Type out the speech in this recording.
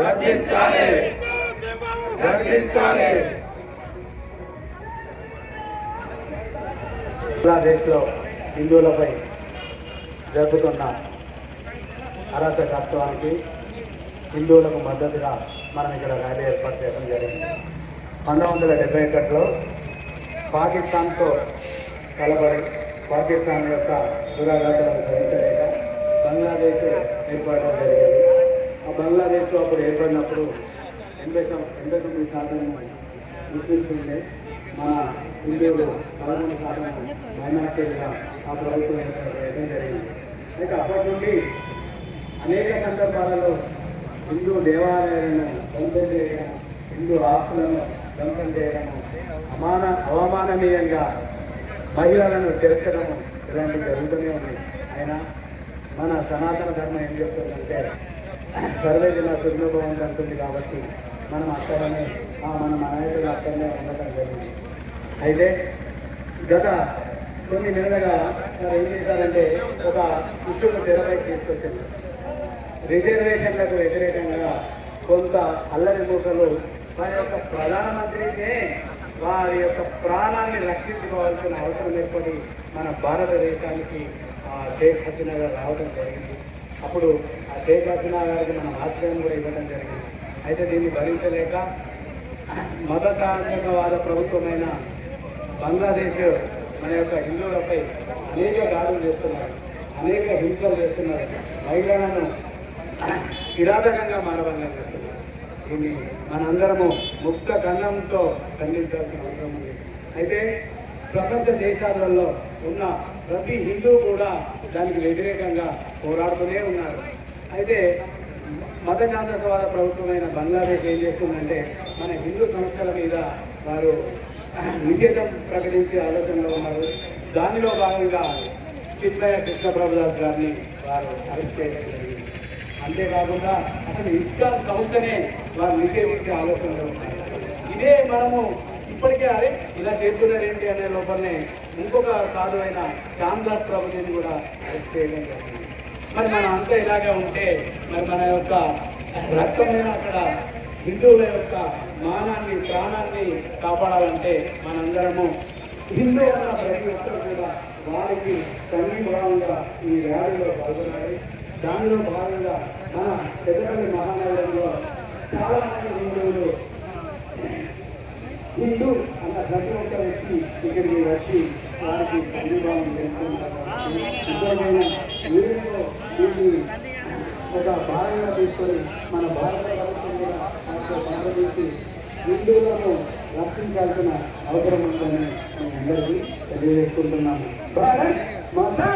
రక్షించాలి రక్షించాలి బంగ్లాదేశ్లో హిందువులపై జరుగుతున్న అరాచకత్వానికి హిందువులకు మద్దతుగా మనం ఇక్కడ ర్యాలీ ఏర్పాటు చేయడం జరిగింది. పంతొమ్మిది వందల డెబ్బై ఒకటిలో పాకిస్తాన్తో కలబడి పాకిస్తాన్ యొక్క దురాఘాతాలను భరించలేక బంగ్లాదేశ్ ఏర్పడడం జరిగింది. ఆ బంగ్లాదేశ్లో అప్పుడు ఏర్పడినప్పుడు ఎనభై ఎనభై తొమ్మిది శాతం ముస్లిమ్స్ ఉండే మన హిందువులు పదమూడు శాతం మైనార్టీలుగా ఆ ప్రభుత్వం ఏర్పడడం జరిగింది. అయితే అప్పటి నుండి అనేక సందర్భాలలో హిందూ దేవాలయాలను ధ్వంసం చేయడం హిందూ ఆస్తులను ధ్వంసం చేయడం అమాన అవమాననీయంగా మహిళలను తెరచడం ఇలాంటివి జరుగుతూనే ఉన్నాయి. ఆయన మన సనాతన ధర్మం ఏం చెప్తుందంటే సర్వే జిల్లా సుగ్నభవన్ అంటుంది కాబట్టి మనం అక్కడనే మనం మన అక్కడనే ఉండటం జరిగింది. అయితే గత కొన్ని నెలలుగా ఏం చేశారంటే ఒక ఇష్యూను తెరపై తీసుకొచ్చింది రిజర్వేషన్లకు వ్యతిరేకంగా కొంత అల్లరి మూకలు వారి యొక్క ప్రధానమంత్రినే వారి యొక్క ప్రాణాన్ని రక్షించుకోవాల్సిన అవసరం ఏర్పడి మన భారతదేశానికి ఆ షేక్ హసీనా గారు రావడం జరిగింది. అప్పుడు ఆ షేక్ హసీనా గారికి మనం ఆశ్రయం కూడా ఇవ్వడం జరిగింది. అయితే దీన్ని భరించలేక మతతాంత్రికవాద ప్రభుత్వమైన బంగ్లాదేశ్ మన యొక్క హిందువులపై అనేక దాడులు చేస్తున్నారు. అనేక హింసలు చేస్తున్నారు. మహిళలను కిరాతకంగా మారవలన దీన్ని మనందరము ముక్త గంధంతో ఖండించాల్సిన అవసరం ఉంది. అయితే ప్రపంచ దేశాలలో ఉన్న ప్రతి హిందూ కూడా దానికి వ్యతిరేకంగా పోరాడుతూనే ఉన్నారు. అయితే మత జాతకవాద ప్రభుత్వమైన బంగ్లాదేశ్ ఏం చేస్తుందంటే మన హిందూ సంస్థల మీద వారు నిషేధం ప్రకటించే ఆలోచనలో ఉన్నారు. దానిలో భాగంగా చిత్రయ్య కృష్ణప్రభుదాస్ గారిని వారు అరెస్ట్ చేయడం జరిగింది. అంతేకాకుండా అసలు ఇస్కాన్ సంస్థనే వారు నిషేధించే ఆలోచనలో ఉన్నారు. ఇదే మనము ఇప్పటికే అరే ఇలా చేస్తున్నారు ఏంటి అనే లోపలనే ఇంకొక సాధువైన శ్యామ్దాస్ ప్రభుజీని కూడా చేయడం జరిగింది. మరి మనం అంతా ఇలాగే ఉంటే మరి మన యొక్క రక్తమైన అక్కడ హిందువుల యొక్క మానాన్ని ప్రాణాన్ని కాపాడాలంటే మనందరము హిందూ ఉన్న ప్రతి ఒక్కరు కూడా వారికి సమీభావంగా ఈ ర్యాలీలో పాల్గొనాలి. దానిలో భాగంగా మన పెద్దపల్లి మహానగరంలో చాలా మంది హిందువులు హిందూ అన్న ప్రతి ఒక్క వ్యక్తి ఇక్కడికి వచ్చి వారికి సంఘీభావం చేస్తున్నారు వీరిలో దీన్ని ఒక భాగంగా తీసుకొని మన భారత ప్రభుత్వం కూడా మనకు హిందువులను రక్షించాల్సిన అవసరం ఉందని మేము అందరికీ తెలియజేసుకుంటున్నాము భారత్ మాతా